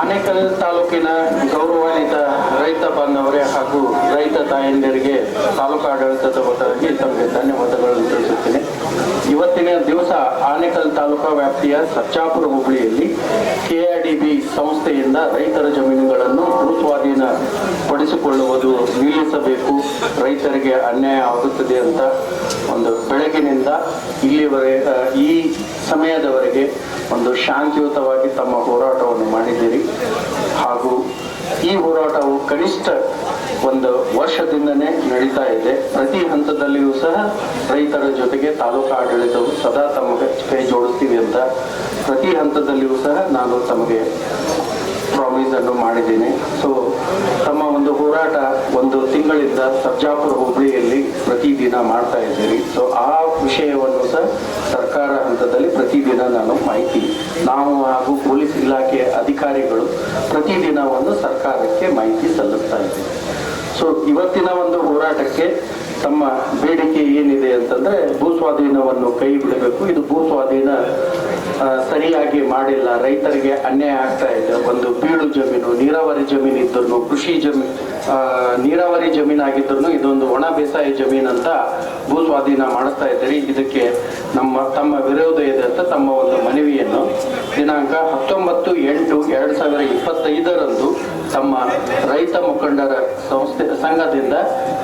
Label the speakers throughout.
Speaker 1: ಆನೇಕಲ್ ತಾಲೂಕಿನ ಗೌರವಾನ್ವಿತ ರೈತ ಬಾಂಧವರೇ ಹಾಗೂ ರೈತ ತಾಯಂದಿರಿಗೆ ತಾಲೂಕು ಆಡಳಿತದ ವತಿಯಲ್ಲಿ ತಮಗೆ ಧನ್ಯವಾದಗಳನ್ನು ತಿಳಿಸುತ್ತೇನೆ. ಇವತ್ತಿನ ದಿವಸ ಆನೇಕಲ್ ತಾಲೂಕಾ ವ್ಯಾಪ್ತಿಯ ಸಚ್ಚಾಪುರ ಹುಬ್ಬಳ್ಳಿಯಲ್ಲಿ ಕೆಆರ್ಡಿಬಿ ಸಂಸ್ಥೆಯಿಂದ ರೈತರ ಜಮೀನುಗಳನ್ನು ಭೂಸ್ವಾಧೀನ ಪಡಿಸಿಕೊಳ್ಳುವುದು ನಿಲ್ಲಿಸಬೇಕು. ರೈತರಿಗೆ ಅನ್ಯಾಯ ಆಗುತ್ತದೆ ಅಂತ ಒಂದು ಬೆಳಗಿನಿಂದ ಇಲ್ಲಿವರೆ ಈ ಸಮಯದವರೆಗೆ ಒಂದು ಶಾಂತಿಯುತವಾಗಿ ತಮ್ಮ ಹೋರಾಟವನ್ನು ಮಾಡಿದ್ದೀರಿ. ಹಾಗೂ ಈ ಹೋರಾಟವು ಕನಿಷ್ಠ ಒಂದು ವರ್ಷದಿಂದನೇ ನಡೀತಾ ಇದೆ. ಪ್ರತಿ ಹಂತದಲ್ಲಿಯೂ ಸಹ ರೈತರ ಜೊತೆಗೆ ತಾಲೂಕು ಆಡಳಿತವು ಸದಾ ತಮ್ಮ ಕೈ ಜೋಡಿಸ್ತೀವಿ ಅಂತ ಪ್ರತಿ ಹಂತದಲ್ಲಿಯೂ ಸಹ ನಾನು ತಮಗೆ ಪ್ರಾಮಿಸ್ ಅನ್ನು ಮಾಡಿದ್ದೀನಿ. ಸೊ ತಮ್ಮ ಒಂದು ಹೋರಾಟ ಒಂದು ತಿಂಗಳಿಂದ ಸರ್ಜಾಪುರ ಹೋಬಳಿಯಲ್ಲಿ ಪ್ರತಿದಿನ ಮಾಡ್ತಾ ಇದ್ದೀರಿ. ಸೊ ಆ ವಿಷಯವನ್ನು ಸಹ ಸರ್ಕಾರ ಹಂತದಲ್ಲಿ ಪ್ರತಿದಿನ ನಾನು ಮಾಹಿತಿ, ನಾವು ಹಾಗೂ ಪೊಲೀಸ್ ಇಲಾಖೆ ಅಧಿಕಾರಿಗಳು ಪ್ರತಿದಿನ ಒಂದು ಸರ್ಕಾರಕ್ಕೆ ಮಾಹಿತಿ ಸಲ್ಲಿಸ್ತಾ ಇದ್ದೀವಿ. ಸೊ ಇವತ್ತಿನ ಒಂದು ಹೋರಾಟಕ್ಕೆ ತಮ್ಮ ಬೇಡಿಕೆ ಏನಿದೆ ಅಂತಂದ್ರೆ ಭೂಸ್ವಾಧೀನವನ್ನು ಕೈ ಬಿಡಬೇಕು. ಇದು ಭೂಸ್ವಾಧೀನ ಸ್ವಾಧೀನ ಸರಿಯಾಗಿ ಮಾಡಿಲ್ಲ. ರೈತರಿಗೆ ಅನ್ಯಾಯ ಆಗ್ತಾ ಇದೆ. ಒಂದು ಬೀಡು ಜಮೀನು, ನೀರಾವರಿ ಜಮೀನು ಇದ್ದನ್ನು ಕೃಷಿ ಜಮೀನು ನೀರಾವರಿ ಜಮೀನಾಗಿದ್ರು ಇದೊಂದು ಒಣ ಬೇಸಾಯ ಜಮೀನು ಅಂತ ಭೂ ಸ್ವಾಧೀನ ಮಾಡಿಸ್ತಾ ಇದ್ದೀರಿ. ಇದಕ್ಕೆ ನಮ್ಮ, ತಮ್ಮ ವಿರೋಧ ಇದೆ ಅಂತ ತಮ್ಮ ಒಂದು ಮನವಿಯನ್ನು. ದಿನಾಂಕ ಹತ್ತೊಂಬತ್ತು ಎಂಟು ಎರಡು ಸಾವಿರ ಇಪ್ಪತ್ತೈದರಂದು ತಮ್ಮ ರೈತ ಮುಖಂಡರ ಸಂಸ್ಥೆ, ಸಂಘದಿಂದ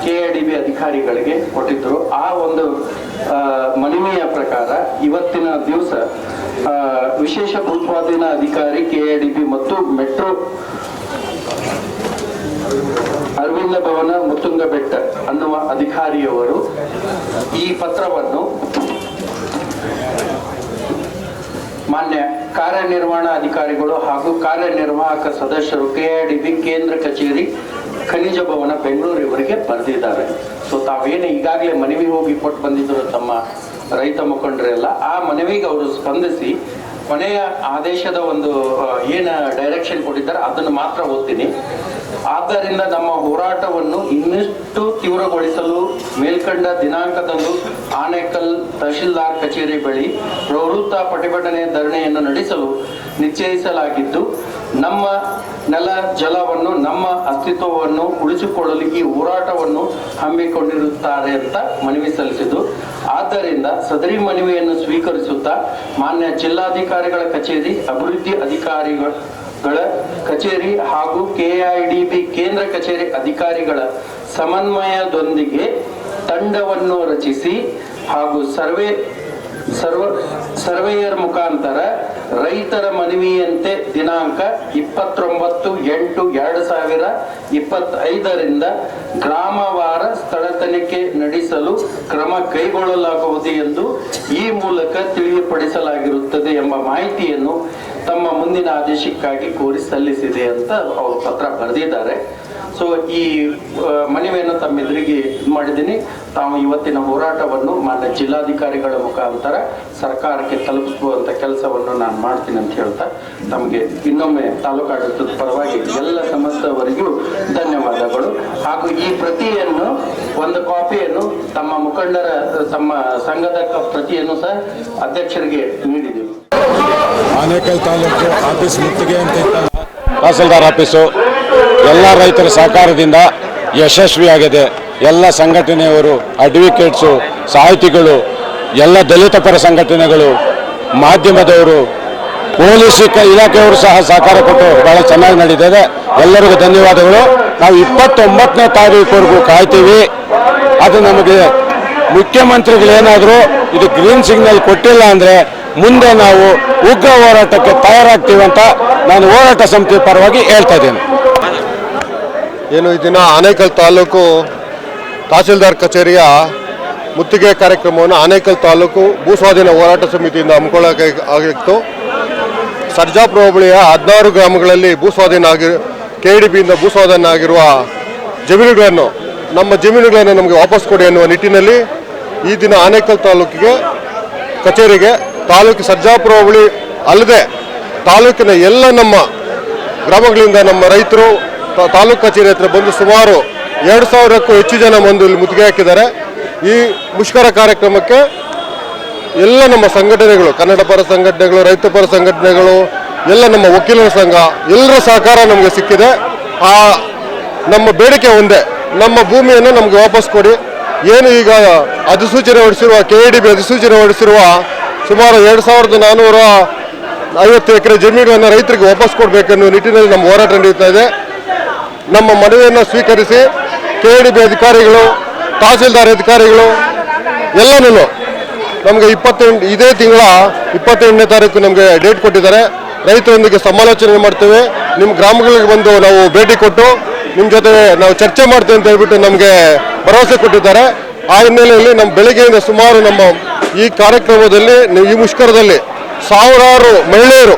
Speaker 1: ಕೆಎಡಿಬಿ ಅಧಿಕಾರಿಗಳಿಗೆ ಕೊಟ್ಟಿದ್ದರು. ಆ ಒಂದು ಮನವಿಯ ಪ್ರಕಾರ ಇವತ್ತಿನ ದಿವಸ ವಿಶೇಷ ಭೂಸ್ವಾಧೀನ ಅಧಿಕಾರಿ ಕೆಎಡಿಬಿ ಮತ್ತು ಮೆಟ್ರೋ ಅರವಿಂದ ಭವನ ಮುತ್ತುಂಗ ಬೆಟ್ಟ ಅನ್ನುವ ಅಧಿಕಾರಿಯವರು ಈ ಪತ್ರವನ್ನು ಮಾನ್ಯ ಕಾರ್ಯನಿರ್ವಹಣಾ ಅಧಿಕಾರಿಗಳು ಹಾಗೂ ಕಾರ್ಯನಿರ್ವಾಹಕ ಸದಸ್ಯರು ಕೆಐಡಿಬಿ ಕೇಂದ್ರ ಕಚೇರಿ ಖನಿಜ ಭವನ ಬೆಂಗಳೂರು ಇವರಿಗೆ ಬರೆದಿದ್ದಾರೆ. ಸೊ ತಾವೇನು ಈಗಾಗಲೇ ಮನವಿ ಹೋಗಿ ಕೊಟ್ಟು ಬಂದಿದ್ದರು ತಮ್ಮ ರೈತ ಮುಖಂಡರೆಲ್ಲ ಆ ಮನವಿಗೆ ಅವರು ಸ್ಪಂದಿಸಿ ಕೊನೆಯ ಆದೇಶದ ಒಂದು ಏನ ಡೈರೆಕ್ಷನ್ ಕೊಟ್ಟಿದ್ದಾರೆ ಅದನ್ನು ಮಾತ್ರ ಓದ್ತೀನಿ. ಆದ್ದರಿಂದ ನಮ್ಮ ಹೋರಾಟವನ್ನು ಇನ್ನಷ್ಟು ತೀವ್ರಗೊಳಿಸಲು ಮೇಲ್ಕಂಡ ದಿನಾಂಕದಂದು ಆನೇಕಲ್ ತಹಶೀಲ್ದಾರ್ ಕಚೇರಿ ಬಳಿ ಪ್ರವೃತ್ತ ಪ್ರತಿಭಟನೆ ಧರಣಿಯನ್ನು ನಡೆಸಲು ನಿಶ್ಚಯಿಸಲಾಗಿದ್ದು, ನಮ್ಮ ನೆಲ ಜಲವನ್ನು, ನಮ್ಮ ಅಸ್ತಿತ್ವವನ್ನು ಉಳಿಸಿಕೊಳ್ಳಲು ಈ ಹೋರಾಟವನ್ನು ಹಮ್ಮಿಕೊಂಡಿರುತ್ತಾರೆ ಅಂತ ಮನವಿ ಸಲ್ಲಿಸಿದ್ದು, ಆದ್ದರಿಂದ ಸದರಿ ಮನವಿಯನ್ನು ಸ್ವೀಕರಿಸುತ್ತಾ ಮಾನ್ಯ ಜಿಲ್ಲಾಧಿಕಾರಿಗಳ ಕಚೇರಿ ಅಭಿವೃದ್ಧಿ ಅಧಿಕಾರಿಗಳ ಗಳ ಕಚೇರಿ ಹಾಗೂ ಕೆಐಡಿಬಿ ಕೇಂದ್ರ ಕಚೇರಿ ಅಧಿಕಾರಿಗಳ ಸಮನ್ವಯದೊಂದಿಗೆ ತಂಡವನ್ನು ರಚಿಸಿ ಹಾಗೂ ಸರ್ವೆ, ಸರ್ವ, ಸರ್ವೇಯರ್ ಮುಖಾಂತರ ರೈತರ ಮನವಿಯಂತೆ ದಿನಾಂಕ ಇಪ್ಪತ್ತೊಂಬತ್ತು ಎಂಟು ಎರಡು ಸಾವಿರ ಇಪ್ಪತ್ತೈದರಿಂದ ಗ್ರಾಮವಾರ ಸ್ಥಳ ತನಿಖೆ ನಡೆಸಲು ಕ್ರಮ ಕೈಗೊಳ್ಳಲಾಗುವುದು ಎಂದು ಈ ಮೂಲಕ ತಿಳಿಯಪಡಿಸಲಾಗಿರುತ್ತದೆ ಎಂಬ ಮಾಹಿತಿಯನ್ನು ತಮ್ಮ ಮುಂದಿನ ಆದೇಶಕ್ಕಾಗಿ ಕೋರಿ ಸಲ್ಲಿಸಿದೆ ಅಂತ ಅವರು ಪತ್ರ ಬರೆದಿದ್ದಾರೆ. ಸೊ ಈ ಮನವಿಯನ್ನು ತಮ್ಮೆದುರಿಗೆ ಇದು ಮಾಡಿದ್ದೀನಿ. ತಾವು ಇವತ್ತಿನ ಹೋರಾಟವನ್ನು ಮಾನ್ಯ ಜಿಲ್ಲಾಧಿಕಾರಿಗಳ ಮುಖಾಂತರ ಸರ್ಕಾರಕ್ಕೆ ತಲುಪಿಸುವಂತ ಕೆಲಸವನ್ನು ನಾನು ಮಾಡ್ತೀನಿ ಅಂತ ಹೇಳ್ತಾ ತಮಗೆ ಇನ್ನೊಮ್ಮೆ ತಾಲೂಕಾಡಳಿತದ ಪರವಾಗಿ ಎಲ್ಲ ಸಮಸ್ತವರಿಗೂ ಧನ್ಯವಾದಗಳು. ಹಾಗೂ ಈ ಪ್ರತಿಯನ್ನು, ಒಂದು ಕಾಪಿಯನ್ನು ತಮ್ಮ ಮುಖಂಡರ, ತಮ್ಮ ಸಂಘದ ಪ್ರತಿಯನ್ನು ಸಹ ಅಧ್ಯಕ್ಷರಿಗೆ ನೀಡಿದ್ದೀವಿ
Speaker 2: ಆನೇಕಲ್ ತಾಲೂಕು ಆಫೀಸ್ ಮುತ್ತಿಗೆ ಅಂತ ಇತ್ತಲ್ಲ
Speaker 3: ತಹಸೀಲ್ದಾರ್ ಆಫೀಸು, ಎಲ್ಲ ರೈತರ ಸಹಕಾರದಿಂದ ಯಶಸ್ವಿಯಾಗಿದೆ. ಎಲ್ಲ ಸಂಘಟನೆಯವರು ಅಡ್ವೊಕೇಟ್ಸು ಸಾಹಿತಿಗಳು, ಎಲ್ಲ ದಲಿತ ಪರ ಸಂಘಟನೆಗಳು, ಮಾಧ್ಯಮದವರು, ಪೊಲೀಸ್ ಇಲಾಖೆಯವರು ಸಹ ಸಹಕಾರ ಕೊಟ್ಟು ಬಹಳ ಚೆನ್ನಾಗಿ ನಡೀತಿದೆ. ಎಲ್ಲರಿಗೂ ಧನ್ಯವಾದಗಳು. ನಾವು ಇಪ್ಪತ್ತೊಂಬತ್ತನೇ ತಾರೀಕುವರೆಗೂ ಕಾಯ್ತೀವಿ. ಅದು ನಮಗೆ ಮುಖ್ಯಮಂತ್ರಿಗಳೇನಾದರೂ ಇದು ಗ್ರೀನ್ ಸಿಗ್ನಲ್ ಕೊಟ್ಟಿಲ್ಲ ಅಂದರೆ ಮುಂದೆ ನಾವು ಉಗ್ರ ಹೋರಾಟಕ್ಕೆ ತಯಾರಾಗ್ತೀವಿ ಅಂತ ನಾನು ಹೋರಾಟ ಸಮಿತಿ ಪರವಾಗಿ ಹೇಳ್ತಾ ಇದ್ದೇನೆ.
Speaker 4: ಏನು ಈ ದಿನ ಆನೇಕಲ್ ತಾಲೂಕು ತಹಸೀಲ್ದಾರ್ ಕಚೇರಿಯ ಮುತ್ತಿಗೆ ಕಾರ್ಯಕ್ರಮವನ್ನು ಆನೇಕಲ್ ತಾಲೂಕು ಭೂಸ್ವಾಧೀನ ಹೋರಾಟ ಸಮಿತಿಯಿಂದ ಹಮ್ಮಿಕೊಳ್ಳೋಕೆ ಆಗಿತ್ತು. ಸರ್ಜಾಪುರ ಹೋಬಳಿಯ ಹದಿನಾರು ಗ್ರಾಮಗಳಲ್ಲಿ ಭೂಸ್ವಾಧೀನ ಆಗಿ ಕೆ ಡಿ ಬಿಯಿಂದ ಭೂಸ್ವಾಧೀನ ಆಗಿರುವ ಜಮೀನುಗಳನ್ನು, ನಮ್ಮ ಜಮೀನುಗಳನ್ನು ನಮಗೆ ವಾಪಸ್ ಕೊಡಿ ಎನ್ನುವ ನಿಟ್ಟಿನಲ್ಲಿ ಈ ದಿನ ಆನೇಕಲ್ ತಾಲೂಕಿಗೆ, ಕಚೇರಿಗೆ ತಾಲೂಕು ಸರ್ಜಾಪುರ ಹೋಬಳಿ ಅಲ್ಲದೆ ತಾಲೂಕಿನ ಎಲ್ಲ ನಮ್ಮ ಗ್ರಾಮಗಳಿಂದ ನಮ್ಮ ರೈತರು ತಾಲೂಕು ಕಚೇರಿ ಹತ್ರ ಬಂದು ಸುಮಾರು ಎರಡು ಸಾವಿರಕ್ಕೂ ಹೆಚ್ಚು ಜನ ಬಂದು ಇಲ್ಲಿ ಮುತ್ತಿಗೆ ಹಾಕಿದ್ದಾರೆ. ಈ ಮುಷ್ಕರ ಕಾರ್ಯಕ್ರಮಕ್ಕೆ ಎಲ್ಲ ನಮ್ಮ ಸಂಘಟನೆಗಳು, ಕನ್ನಡ ಪರ ಸಂಘಟನೆಗಳು, ರೈತ ಪರ ಸಂಘಟನೆಗಳು, ಎಲ್ಲ ನಮ್ಮ ವಕೀಲರ ಸಂಘ, ಎಲ್ಲರ ಸಹಕಾರ ನಮಗೆ ಸಿಕ್ಕಿದೆ. ಆ ನಮ್ಮ ಬೇಡಿಕೆ ಒಂದೇ, ನಮ್ಮ ಭೂಮಿಯನ್ನು ನಮಗೆ ವಾಪಸ್ ಕೊಡಿ. ಏನು ಈಗ ಅಧಿಸೂಚನೆ ಹೊರಡಿಸಿರುವ ಕೆ ಡಿ ಬಿ ಅಧಿಸೂಚನೆ ಹೊರಡಿಸಿರುವ ಸುಮಾರು ಎರಡು ಸಾವಿರದ ನಾನ್ನೂರ ಐವತ್ತು ಎಕರೆ ಜಮೀನನ್ನು ರೈತರಿಗೆ ವಾಪಸ್ ಕೊಡಬೇಕೆನ್ನುವ ನಿಟ್ಟಿನಲ್ಲಿ ನಮ್ಮ ಹೋರಾಟ ನಡೆಯುತ್ತಾ ಇದೆ. ನಮ್ಮ ಮನವಿಯನ್ನು ಸ್ವೀಕರಿಸಿ ಕೆ ಅಧಿಕಾರಿಗಳು, ತಹಸೀಲ್ದಾರ್ ಅಧಿಕಾರಿಗಳು ಎಲ್ಲನೂ ನಮಗೆ ಇಪ್ಪತ್ತೆಂಟು, ಇದೇ ತಿಂಗಳ ಇಪ್ಪತ್ತೆಂಟನೇ ತಾರೀಕು ನಮಗೆ ಡೇಟ್ ಕೊಟ್ಟಿದ್ದಾರೆ. ರೈತರೊಂದಿಗೆ ಸಮಾಲೋಚನೆ ಮಾಡ್ತೇವೆ. ನಿಮ್ಮ ಗ್ರಾಮಗಳಿಗೆ ಬಂದು ನಾವು ಭೇಟಿ ಕೊಟ್ಟು ನಿಮ್ಮ ಜೊತೆ ನಾವು ಚರ್ಚೆ ಮಾಡ್ತೇವೆ ಅಂತ ಹೇಳ್ಬಿಟ್ಟು ನಮಗೆ ಭರವಸೆ ಕೊಟ್ಟಿದ್ದಾರೆ. ಆ ಹಿನ್ನೆಲೆಯಲ್ಲಿ ನಮ್ಮ ಬೆಳಗ್ಗೆಯಿಂದ ಸುಮಾರು ನಮ್ಮ ಈ ಕಾರ್ಯಕ್ರಮದಲ್ಲಿ ಈ ಮುಷ್ಕರದಲ್ಲಿ ಸಾವಿರಾರು ಮಹಿಳೆಯರು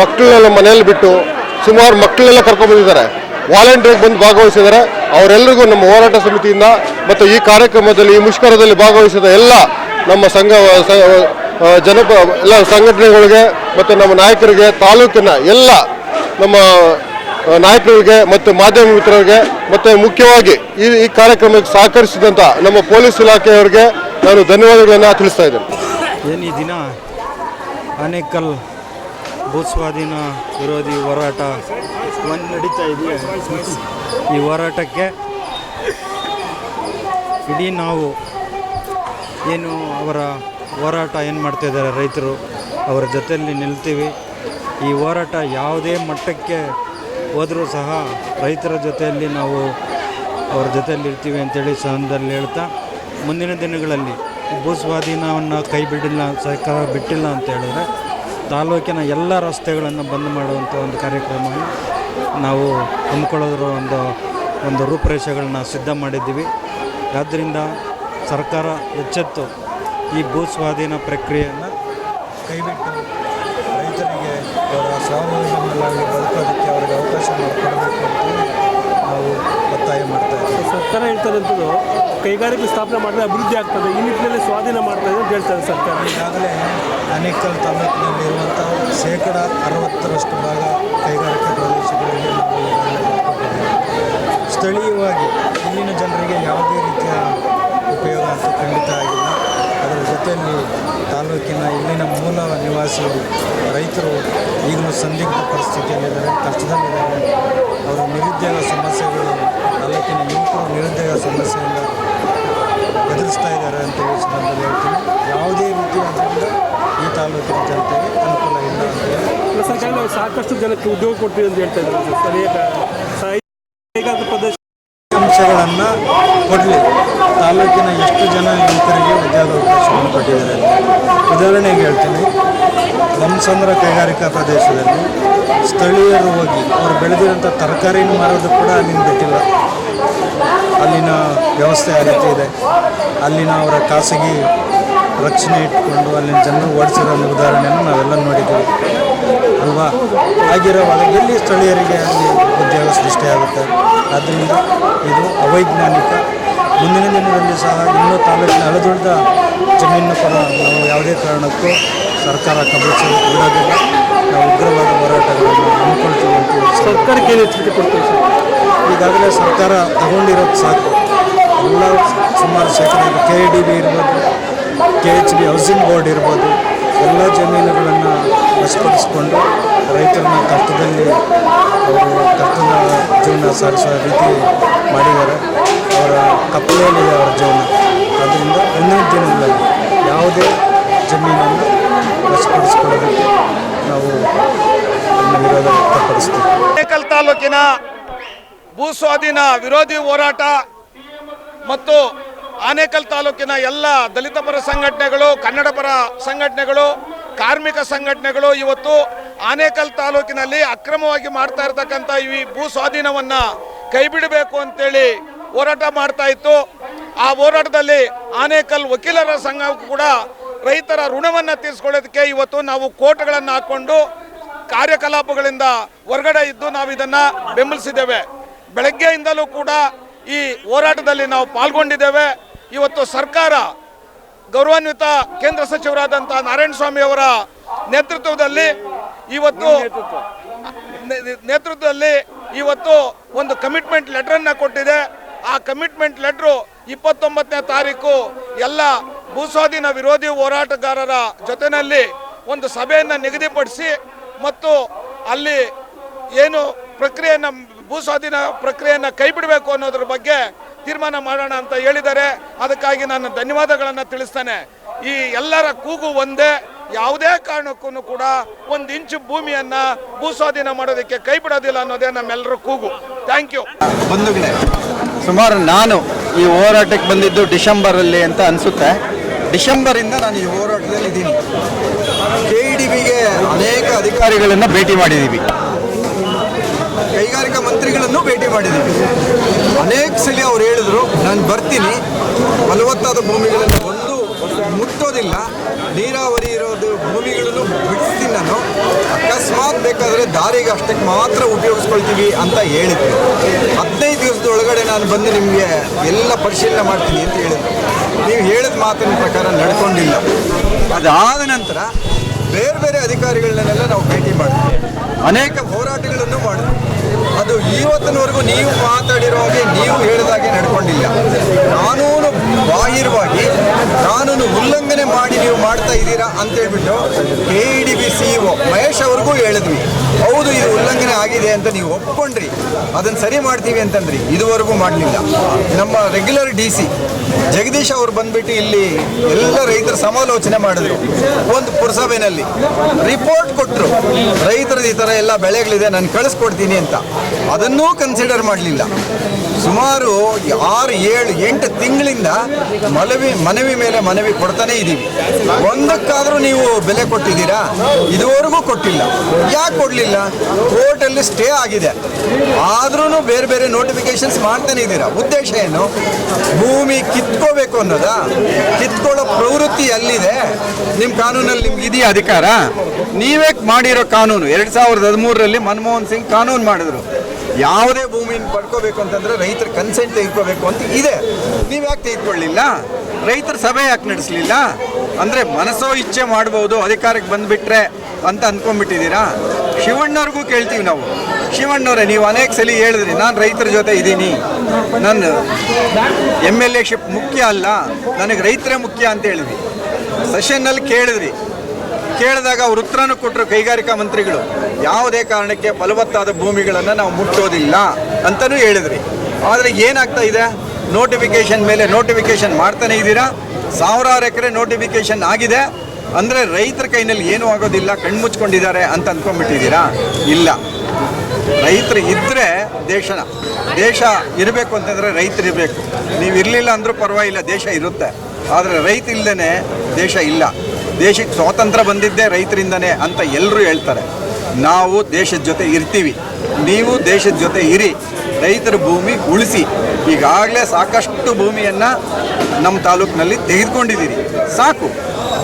Speaker 4: ಮಕ್ಕಳನ್ನೆಲ್ಲ ಮನೆಯಲ್ಲಿ ಬಿಟ್ಟು ಸುಮಾರು ಮಕ್ಕಳನ್ನೆಲ್ಲ ಕರ್ಕೊಂಡ್ಬಂದಿದ್ದಾರೆ ವಾಲಂಟಿಯರ್ ಬಂದು ಭಾಗವಹಿಸಿದ್ದಾರೆ. ಅವರೆಲ್ಲರಿಗೂ ನಮ್ಮ ಹೋರಾಟ ಸಮಿತಿಯಿಂದ ಮತ್ತು ಈ ಕಾರ್ಯಕ್ರಮದಲ್ಲಿ, ಈ ಮುಷ್ಕರದಲ್ಲಿ ಭಾಗವಹಿಸಿದ ಎಲ್ಲ ನಮ್ಮ ಸಂಘ ಜನಪ, ಎಲ್ಲ ಸಂಘಟನೆಗಳಿಗೆ ಮತ್ತು ನಮ್ಮ ನಾಯಕರಿಗೆ, ತಾಲೂಕಿನ ಎಲ್ಲ ನಮ್ಮ ನಾಯಕರಿಗೆ ಮತ್ತು ಮಾಧ್ಯಮ ಮಿತ್ರರಿಗೆ ಮತ್ತು ಮುಖ್ಯವಾಗಿ ಈ ಈ ಕಾರ್ಯಕ್ರಮಕ್ಕೆ ಸಹಕರಿಸಿದಂಥ ನಮ್ಮ ಪೊಲೀಸ್ ಇಲಾಖೆಯವರಿಗೆ ನಾನು ಧನ್ಯವಾದಗಳನ್ನು ತಿಳಿಸ್ತಾ ಇದ್ದೇನೆ.
Speaker 5: ಏನು ಈ ದಿನ? ಆನೇಕಲ್ ಭೂಸ್ವಾಧೀನ ವಿರೋಧಿ ಹೋರಾಟ ಒಂದು ನಡೀತಾ ಇದೆಯಾ ಈ ಹೋರಾಟಕ್ಕೆ ಇಡೀ ನಾವು ಏನು ಅವರ ಹೋರಾಟ ಏನು ಮಾಡ್ತಾ ಇದ್ದಾರೆ ರೈತರು, ಅವರ ಜೊತೆಯಲ್ಲಿ ನಿಲ್ತೀವಿ. ಈ ಹೋರಾಟ ಯಾವುದೇ ಮಟ್ಟಕ್ಕೆ ಹೋದರೂ ಸಹ ರೈತರ ಜೊತೆಯಲ್ಲಿ ನಾವು ಅವ್ರ ಜೊತೆಯಲ್ಲಿ ಇರ್ತೀವಿ ಅಂತೇಳಿ ಸಂದರ್ಭದಲ್ಲಿ ಹೇಳ್ತಾ ಮುಂದಿನ ದಿನಗಳಲ್ಲಿ ಭೂ ಸ್ವಾಧೀನವನ್ನು ಕೈ ಬಿಡಿಲ್ಲ ಸರ್ಕಾರ ಬಿಟ್ಟಿಲ್ಲ ಅಂತ ಹೇಳಿದ್ರೆ ತಾಲೂಕಿನ ಎಲ್ಲ ರಸ್ತೆಗಳನ್ನು ಬಂದ್ ಮಾಡುವಂಥ ಒಂದು ಕಾರ್ಯಕ್ರಮವನ್ನು ನಾವು ಹಮ್ಮಿಕೊಳ್ಳೋದ್ರ ಒಂದು ಒಂದು ರೂಪುರೇಷೆಗಳನ್ನ ಸಿದ್ಧ ಮಾಡಿದ್ದೀವಿ. ಆದ್ದರಿಂದ ಸರ್ಕಾರ ಎಚ್ಚೆತ್ತು ಈ ಭೂ ಸ್ವಾಧೀನ ಪ್ರಕ್ರಿಯೆಯನ್ನು ಕೈಬಿಟ್ಟು ರೈತರಿಗೆ ಅವರ ಸ್ವಾವಲಂಬನೆಯಾಗಿ ಬದುಕೋದಕ್ಕೆ ಅವರಿಗೆ ಅವಕಾಶ ಮಾಡಿಕೊಡಬೇಕು ಅಂತ ನಾವು ಒತ್ತಾಯ ಮಾಡ್ತಾ ಇದ್ದೀವಿ.
Speaker 6: ಸರ್ಕಾರ ಹೇಳ್ತಾರಂಥದ್ದು ಕೈಗಾರಿಕೆ ಸ್ಥಾಪನೆ ಮಾಡಿದ್ರೆ ಅಭಿವೃದ್ಧಿ ಆಗ್ತದೆ. ಈ ನಿಟ್ಟಿನಲ್ಲಿ ಸ್ವಾಧೀನ ಮಾಡ್ತಾ ಇದೆ ಅಂತ ಹೇಳ್ತಾರೆ ಸರ್ಕಾರ.
Speaker 5: ಈಗಾಗಲೇ ಆನೇಕಲ್ ತಾಲೂಕಿನಲ್ಲಿರುವಂಥ ಶೇಕಡ ಅರವತ್ತರಷ್ಟು ಭಾಗ ಕೈಗಾರಿಕಾ ಪ್ರದೇಶಗಳಿಗೆ ಸ್ಥಳೀಯವಾಗಿ ಇಲ್ಲಿನ ಜನರಿಗೆ ಯಾವುದೇ ರೀತಿಯ ಉಪಯೋಗ ಅಂತ ಖಂಡಿತ ಆಗಿಲ್ಲ. ಅದರ ತಾಲೂಕಿನ ಇಲ್ಲಿನ ಮೂಲ ನಿವಾಸಿಗಳು ರೈತರು ಈಗಲೂ ಸಂದಿಗ್ಧ ಪರಿಸ್ಥಿತಿಯಲ್ಲಿದ್ದಾರೆ ಕಷ್ಟದಲ್ಲಿದ್ದಾರೆ. ಅವರ ನಿರುದ್ಯೋಗ ಸಮಸ್ಯೆಗಳು ತಾಲೂಕಿನ ಯುವಕರು ನಿರುದ್ಯೋಗ ಸಮಸ್ಯೆಯಿಂದ ಎದುರಿಸ್ತಾ ಇದ್ದಾರೆ ಅಂತ ಈ ಸಂದರ್ಭದಲ್ಲಿ ಹೇಳ್ತೀನಿ. ಯಾವುದೇ ರೀತಿಯಾದ್ರಿಂದ ಈ ತಾಲೂಕಿನ ಜನತೆಗೆ ಅನುಕೂಲ ಇಲ್ಲ ಅಂತ ಹೇಳಿ.
Speaker 6: ಸರ್ಕಾರ ಸಾಕಷ್ಟು ಜನಕ್ಕೆ ಉದ್ಯೋಗ ಕೊಡ್ತೀವಿ ಅಂತ ಹೇಳ್ತಾ ಇದ್ದಾರೆ ಸರಿಯಾದ ಕೈಗಾರಿಕಾ ಪ್ರದೇಶ
Speaker 5: ಅಂಶಗಳನ್ನು ಕೊಡಲಿ. ತಾಲೂಕಿನ ಎಷ್ಟು ಜನ ಯುವಕರಿಗೆ ಉದ್ಯೋಗಾವಕಾಶವನ್ನು ಕೊಟ್ಟಿದ್ದಾರೆ ಉದಾಹರಣೆಗೆ ಹೇಳ್ತೀನಿ. ಲಂಸಂದ್ರ ಕೈಗಾರಿಕಾ ಪ್ರದೇಶದಲ್ಲಿ ಸ್ಥಳೀಯರು ಹೋಗಿ ಅವರು ಬೆಳೆದಿರೋಂಥ ತರಕಾರಿನ ಮಾರೋದು ಕೂಡ ಅಲ್ಲಿನ ಬಿಟ್ಟಿಲ್ಲ. ಅಲ್ಲಿನ ವ್ಯವಸ್ಥೆ ಆ ಇದೆ. ಅಲ್ಲಿನ ಅವರ ಖಾಸಗಿ ರಕ್ಷಣೆ ಇಟ್ಕೊಂಡು ಅಲ್ಲಿನ ಜನರು ಓಡಿಸಿರೋ ಉದಾಹರಣೆಯನ್ನು ನಾವೆಲ್ಲ ನೋಡಿದ್ದೀವಿ. ಅಲ್ವಾ? ಆಗಿರೋವಾಗ ಎಲ್ಲಿ ಸ್ಥಳೀಯರಿಗೆ ಅಲ್ಲಿ ಉದ್ಯೋಗ ಸೃಷ್ಟಿಯಾಗುತ್ತೆ ಆದ್ದರಿಂದ ಇದು ಅವೈಜ್ಞಾನಿಕ ಮುಂದಿನ ದಿನದಲ್ಲಿ ಸಹ ಇನ್ನೂ ತಾಲೂಕಿನ ಹಳೆದುಳಿದ ಜಮೀನು ಕೂಡ ನಾವು ಯಾವುದೇ ಕಾರಣಕ್ಕೂ ಸರ್ಕಾರ ಕಬಳಿಸಲು ಬಿಡೋದಿಲ್ಲ ನಾವು ಉಗ್ರವಾದ ಹೋರಾಟಗಳನ್ನು ಹಮ್ಮಿಕೊಳ್ತೀವಿ ಅಂತ
Speaker 6: ಸರ್ಕಾರಕ್ಕೆ ಏನು ಎಚ್ಚರಿಕೆ ಕೊಡ್ತೀವಿ ಸರ್?
Speaker 5: ಈಗಾಗಲೇ ಸರ್ಕಾರ ತಗೊಂಡಿರೋದು ಸಾಕು. ಎಲ್ಲ ಸುಮಾರು ಶೇಕಡ ಕೆ ಡಿ ಬಿ ಇರ್ಬೋದು K H B housing board ಇರ್ಬೋದು ಎಲ್ಲ ಜಮೀನುಗಳನ್ನು ವಶಪಡಿಸಿಕೊಂಡು ರೈತರನ್ನ ಕಷ್ಟದಲ್ಲಿ ಅವರು ಕಷ್ಟದ ಜೀವನ ಸಾಗಿಸುವ ರೀತಿ ಮಾಡಿದ್ದಾರೆ. ಅವರ ಕಪ್ಪಲೆಯಲ್ಲಿದೆ ಅವರ ಜೀವನ. ಆದ್ದರಿಂದ ಮುಂದಿನ ದಿನಗಳಲ್ಲಿ ಯಾವುದೇ ಜಮೀನನ್ನು ವಶಪಡಿಸಿಕೊಳ್ಳೋದಕ್ಕೆ ನಾವು ವಿರೋಧ ವ್ಯಕ್ತಪಡಿಸ್ತೀವಿ.
Speaker 7: ಆನೇಕಲ್ ತಾಲೂಕಿನ ಭೂ ಸ್ವಾಧೀನ ವಿರೋಧಿ ಹೋರಾಟ ಮತ್ತು ಆನೇಕಲ್ ತಾಲೂಕಿನ ಎಲ್ಲ ದಲಿತ ಪರ ಸಂಘಟನೆಗಳು, ಕನ್ನಡ ಪರ ಸಂಘಟನೆಗಳು, ಕಾರ್ಮಿಕ ಸಂಘಟನೆಗಳು ಇವತ್ತು ಆನೇಕಲ್ ತಾಲೂಕಿನಲ್ಲಿ ಅಕ್ರಮವಾಗಿ ಮಾಡ್ತಾ ಇರತಕ್ಕಂಥ ಈ ಭೂ ಸ್ವಾಧೀನವನ್ನು ಕೈಬಿಡಬೇಕು ಅಂತೇಳಿ ಹೋರಾಟ ಮಾಡ್ತಾ ಇತ್ತು. ಆ ಹೋರಾಟದಲ್ಲಿ ಆನೇಕಲ್ ವಕೀಲರ ಸಂಘ ಕೂಡ ರೈತರ ಋಣವನ್ನು ತೀರಿಸ್ಕೊಳ್ಳೋದಕ್ಕೆ ಇವತ್ತು ನಾವು ಕೋರ್ಟ್ಗಳನ್ನು ಹಾಕ್ಕೊಂಡು ಕಾರ್ಯಕಲಾಪಗಳಿಂದ ಹೊರಗಡೆ ಇದ್ದು ನಾವು ಇದನ್ನು ಬೆಂಬಲಿಸಿದ್ದೇವೆ. ಬೆಳಗ್ಗೆಯಿಂದಲೂ ಕೂಡ ಈ ಹೋರಾಟದಲ್ಲಿ ನಾವು ಪಾಲ್ಗೊಂಡಿದ್ದೇವೆ. ಇವತ್ತು ಸರ್ಕಾರ ಗೌರವಾನ್ವಿತ ಕೇಂದ್ರ ಸಚಿವರಾದಂಥ ನಾರಾಯಣ ಸ್ವಾಮಿ ಅವರ ನೇತೃತ್ವದಲ್ಲಿ ಇವತ್ತು ನೇತೃತ್ವದಲ್ಲಿ ಇವತ್ತು ಒಂದು ಕಮಿಟ್ಮೆಂಟ್ ಲೆಟರನ್ನು ಕೊಟ್ಟಿದೆ. ಆ ಕಮಿಟ್ಮೆಂಟ್ ಲೆಟ್ರು ಇಪ್ಪತ್ತೊಂಬತ್ತನೇ ತಾರೀಕು ಎಲ್ಲ ಭೂಸ್ವಾಧೀನ ವಿರೋಧಿ ಹೋರಾಟಗಾರರ ಜೊತೆಯಲ್ಲಿ ಒಂದು ಸಭೆಯನ್ನು ನಿಗದಿಪಡಿಸಿ ಮತ್ತು ಅಲ್ಲಿ ಏನು ಪ್ರಕ್ರಿಯೆಯನ್ನು, ಭೂಸ್ವಾಧೀನ ಪ್ರಕ್ರಿಯೆಯನ್ನು ಕೈ ಬಿಡಬೇಕು ಅನ್ನೋದ್ರ ಬಗ್ಗೆ ತೀರ್ಮಾನ ಮಾಡೋಣ ಅಂತ ಹೇಳಿದ್ದಾರೆ. ಅದಕ್ಕಾಗಿ ನಾನು ಧನ್ಯವಾದಗಳನ್ನು ತಿಳಿಸ್ತೇನೆ. ಈ ಎಲ್ಲರ ಕೂಗು ಒಂದೇ, ಯಾವುದೇ ಕಾರಣಕ್ಕೂ ಕೂಡ ಒಂದು ಇಂಚು ಭೂಮಿಯನ್ನ ಭೂಸ್ವಾಧೀನ ಮಾಡೋದಕ್ಕೆ ಕೈ ಬಿಡೋದಿಲ್ಲ ಅನ್ನೋದೇ ನಮ್ಮೆಲ್ಲರ ಕೂಗು. ಥ್ಯಾಂಕ್ ಯು
Speaker 8: ಸುಮಾರು ನಾನು ಈ ಹೋರಾಟಕ್ಕೆ ಬಂದಿದ್ದು ಡಿಸೆಂಬರಲ್ಲಿ ಅಂತ ಅನಿಸುತ್ತೆ. ಡಿಸೆಂಬರಿಂದ ನಾನು ಈ ಹೋರಾಟದಲ್ಲಿ ಇದ್ದೀನಿ. ಕೆ ಇ ಡಿ ಬಿಗೆ ಅನೇಕ ಅಧಿಕಾರಿಗಳನ್ನು ಭೇಟಿ ಮಾಡಿದ್ದೀವಿ ಕೈಗಾರಿಕಾ ಮಂತ್ರಿಗಳನ್ನು ಭೇಟಿ ಮಾಡಿದ್ದೀವಿ ಅನೇಕ ಸಲ ಅವ್ರು ಹೇಳಿದ್ರು, ನಾನು ಬರ್ತೀನಿ. ಫಲವತ್ತಾದ ಭೂಮಿಗಳನ್ನು ಒಂದು ಮುಟ್ಟೋದಿಲ್ಲ. ನೀರಾವರಿ ಇರೋದು ಭೂಮಿಗಳನ್ನು ಬಿಡಿಸ್ತೀನಿ ನಾನು. ಅಕಸ್ಮಾತ್ ಬೇಕಾದರೆ ದಾರಿಗೆ ಅಷ್ಟಕ್ಕೆ ಮಾತ್ರ ಉಪಯೋಗಿಸ್ಕೊಳ್ತೀವಿ ಅಂತ ಹೇಳಿದ್ವಿ ಹದಿನೈದು ದಿವಸದ ಒಳಗಡೆ ನಾನು ಬಂದು ನಿಮಗೆ ಎಲ್ಲ ಪರಿಶೀಲನೆ ಮಾಡ್ತೀನಿ ಅಂತ ಹೇಳಿದ್ರು. ನೀವು ಹೇಳಿದ ಮಾತಿನ ಪ್ರಕಾರ ನಡ್ಕೊಂಡಿಲ್ಲ. ಅದಾದ ನಂತರ ಬೇರೆ ಬೇರೆ ಅಧಿಕಾರಿಗಳನ್ನೆಲ್ಲ ನಾವು ಭೇಟಿ ಮಾಡ್ತೀವಿ ಅನೇಕ ಹೋರಾಟಗಳನ್ನು ಮಾಡಿದ್ವಿ. ಅದು ಇವತ್ತಿನವರೆಗೂ ನೀವು ಮಾತಾಡಿರೋ ಹಾಗೆ ನೀವು ಹೇಳಿದಾಗೆ ನಡ್ಕೊಂಡಿಲ್ಲ. ಕಾನೂನು ಬಾಹಿರವಾಗಿ ಕಾನೂನು ಉಲ್ಲಂಘನೆ ಮಾಡಿ ನೀವು ಮಾಡ್ತಾ ಇದ್ದೀರಾ ಅಂತ ಹೇಳ್ಬಿಟ್ಟು K D B C Mahesh ಅವ್ರಿಗೂ ಹೇಳಿದ್ವಿ. ಆಗಿದೆ ಅಂತ ನೀವು ಒಪ್ಕೊಂಡ್ರಿ. ಅದನ್ನು ಸರಿ ಮಾಡ್ತೀವಿ ಅಂತಂದ್ರಿ. ಇದುವರೆಗೂ ಮಾಡಲಿಲ್ಲ. ನಮ್ಮ ರೆಗ್ಯುಲರ್ ಡಿ ಸಿ ಜಗದೀಶ್ ಅವರು ಬಂದ್ಬಿಟ್ಟು ಇಲ್ಲಿ ಎಲ್ಲ ರೈತರ ಸಮಾಲೋಚನೆ ಮಾಡಿದ್ರು. ಒಂದು ಪುರಸಭೆನಲ್ಲಿ ರಿಪೋರ್ಟ್ ಕೊಟ್ಟರು ರೈತರದ್ದು ಈ ಥರ ಎಲ್ಲ ಬೆಳೆಗಳಿದೆ, ನಾನು ಕಳಿಸ್ಕೊಡ್ತೀನಿ ಅಂತ. ಅದನ್ನೂ ಕನ್ಸಿಡರ್ ಮಾಡಲಿಲ್ಲ. ಸುಮಾರು ಆರು, ಏಳು, ಎಂಟು ತಿಂಗಳಿಂದ ಮನವಿ ಮನವಿ ಮೇಲೆ ಮನವಿ ಕೊಡ್ತಾನೆ ಇದ್ದೀವಿ ಒಂದಕ್ಕಾದರೂ ನೀವು ಬೆಲೆ ಕೊಟ್ಟಿದ್ದೀರಾ? ಇದುವರೆಗೂ ಕೊಟ್ಟಿಲ್ಲ. ಯಾಕೆ ಕೊಡಲಿಲ್ಲ? ಕೋರ್ಟಲ್ಲಿ ಸ್ಟೇ ಆಗಿದೆ. ಆದ್ರೂ ಬೇರೆ ಬೇರೆ ನೋಟಿಫಿಕೇಶನ್ಸ್ ಮಾಡ್ತಾನೆ ಇದ್ದೀರಾ? ಉದ್ದೇಶ ಏನು? ಭೂಮಿ ಕಿತ್ಕೋಬೇಕು ಅನ್ನೋದಾ? ಕಿತ್ಕೊಳ್ಳೋ ಪ್ರವೃತ್ತಿ ಎಲ್ಲಿದೆ? ನಿಮ್ಮ ಕಾನೂನಲ್ಲಿ ನಿಮ್ಗೆ ಇದೆಯಾ ಅಧಿಕಾರ? ನೀವೇ ಮಾಡಿರೋ ಕಾನೂನು. ಎರಡು ಸಾವಿರದ ಹದಿಮೂರರಲ್ಲಿ ಮನಮೋಹನ್ ಸಿಂಗ್ ಕಾನೂನು ಮಾಡಿದ್ರು. ಯಾವುದೇ ಭೂಮಿನ ಪಡ್ಕೋಬೇಕು ಅಂತಂದ್ರೆ ರೈತರ ಕನ್ಸೆಂಟ್ ತೆಗೆದುಕೋಬೇಕು ಅಂತ ಇದೆ. ನೀವು ಯಾಕೆ ತೆಗೆದುಕೊಳ್ಳಿಲ್ಲ? ರೈತರ ಸಭೆ ಯಾಕೆ ನಡೆಸಲಿಲ್ಲ? ಅಂದರೆ ಮನಸ್ಸೋ ಇಚ್ಛೆ ಮಾಡ್ಬೋದು, ಅಧಿಕಾರಕ್ಕೆ ಬಂದುಬಿಟ್ರೆ ಅಂತ ಅಂದ್ಕೊಂಡ್ಬಿಟ್ಟಿದ್ದೀರಾ ಶಿವಣ್ಣವ್ರಿಗೂ ಕೇಳ್ತೀವಿ ನಾವು. ಶಿವಣ್ಣವ್ರೆ, ನೀವು ಅನೇಕ ಸಲ ಹೇಳಿದ್ರಿ, ನಾನು ರೈತರ ಜೊತೆ ಇದ್ದೀನಿ. ನನ್ನ ಎಂ ಎಲ್ ಎ ಶಿಪ್ ಮುಖ್ಯ ಅಲ್ಲ, ನನಗೆ ರೈತರೇ ಮುಖ್ಯ ಅಂತ ಹೇಳಿದ್ವಿ. ಸೆಷನ್ನಲ್ಲಿ ಕೇಳಿದ್ರಿ. ಕೇಳಿದಾಗ ಅವ್ರ ಉತ್ತರನೂ ಕೊಟ್ಟರು ಕೈಗಾರಿಕಾ ಮಂತ್ರಿಗಳು. ಯಾವುದೇ ಕಾರಣಕ್ಕೆ ಫಲವತ್ತಾದ ಭೂಮಿಗಳನ್ನು ನಾವು ಮುಟ್ಟೋದಿಲ್ಲ ಅಂತಲೂ ಹೇಳಿದ್ರಿ. ಆದರೆ ಏನಾಗ್ತಾ ಇದೆ? ನೋಟಿಫಿಕೇಶನ್ ಮೇಲೆ ನೋಟಿಫಿಕೇಶನ್ ಮಾಡ್ತಾನೆ ಇದ್ದೀರಾ? ಸಾವಿರಾರು ಎಕರೆ ನೋಟಿಫಿಕೇಶನ್ ಆಗಿದೆ. ಅಂದರೆ ರೈತರ ಕೈನಲ್ಲಿ ಏನೂ ಆಗೋದಿಲ್ಲ ಕಣ್ಮುಚ್ಕೊಂಡಿದ್ದಾರೆ ಅಂತ ಅಂದ್ಕೊಂಡ್ಬಿಟ್ಟಿದ್ದೀರಾ ಇಲ್ಲ. ರೈತರು ಇದ್ದರೆ ದೇಶ ದೇಶ ಇರಬೇಕು ಅಂತಂದರೆ ರೈತರು ಇರಬೇಕು. ನೀವು ಇರಲಿಲ್ಲ ಅಂದರೂ ಪರವಾಗಿಲ್ಲ, ದೇಶ ಇರುತ್ತೆ. ಆದರೆ ರೈತ ಇಲ್ಲದೇ ದೇಶ ಇಲ್ಲ. ದೇಶಕ್ಕೆ ಸ್ವಾತಂತ್ರ್ಯ ಬಂದಿದ್ದೇ ರೈತರಿಂದನೇ ಅಂತ ಎಲ್ಲರೂ ಹೇಳ್ತಾರೆ. ನಾವು ದೇಶದ ಜೊತೆ ಇರ್ತೀವಿ. ನೀವು ದೇಶದ ಜೊತೆ ಇರಿ. ರೈತರ ಭೂಮಿ ಉಳಿಸಿ. ಈಗಾಗಲೇ ಸಾಕಷ್ಟು ಭೂಮಿಯನ್ನು ನಮ್ಮ ತಾಲೂಕಿನಲ್ಲಿ ತೆಗೆದುಕೊಂಡಿದ್ದೀರಿ. ಸಾಕು.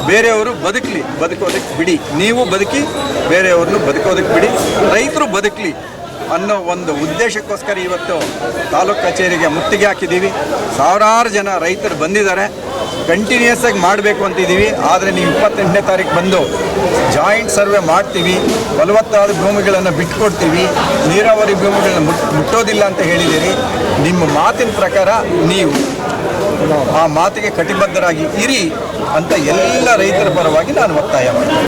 Speaker 8: ಬೇರೆಯವರು ಬದುಕಲಿ, ಬದುಕೋದಕ್ಕೆ ಬಿಡಿ. ನೀವು ಬದುಕಿ, ಬೇರೆಯವ್ರನ್ನು ಬದುಕೋದಕ್ಕೆ ಬಿಡಿ. ರೈತರು ಬದುಕಲಿ ಅನ್ನೋ ಒಂದು ಉದ್ದೇಶಕ್ಕೋಸ್ಕರ ಇವತ್ತು ತಾಲೂಕು ಕಚೇರಿಗೆ ಮುತ್ತಿಗೆ ಹಾಕಿದ್ದೀವಿ. ಸಾವಿರಾರು ಜನ ರೈತರು ಬಂದಿದ್ದಾರೆ. ಕಂಟಿನ್ಯೂಸ್ ಆಗಿ ಮಾಡಬೇಕು ಅಂತಿದ್ದೀವಿ. ಆದರೆ ನೀವು ಇಪ್ಪತ್ತೆಂಟನೇ ತಾರೀಕು ಬಂದು ಜಾಯಿಂಟ್ ಸರ್ವೆ ಮಾಡ್ತೀವಿ. ಫಲವತ್ತಾದ ಭೂಮಿಗಳನ್ನು ಬಿಟ್ಕೊಡ್ತೀವಿ. ನೀರಾವರಿ ಭೂಮಿಗಳನ್ನ ಮುಟ್, ಮುಟ್ಟೋದಿಲ್ಲ ಅಂತ ಹೇಳಿದ್ದೀರಿ. ನಿಮ್ಮ ಮಾತಿನ ಪ್ರಕಾರ ನೀವು ಆ ಮಾತಿಗೆ ಕಟಿಬದ್ಧರಾಗಿ ಇರಿ. ಅಂತ ಎಲ್ಲ ರೈತರ ಪರವಾಗಿ ನಾನು ಒತ್ತಾಯ ಮಾಡ್ತೀನಿ.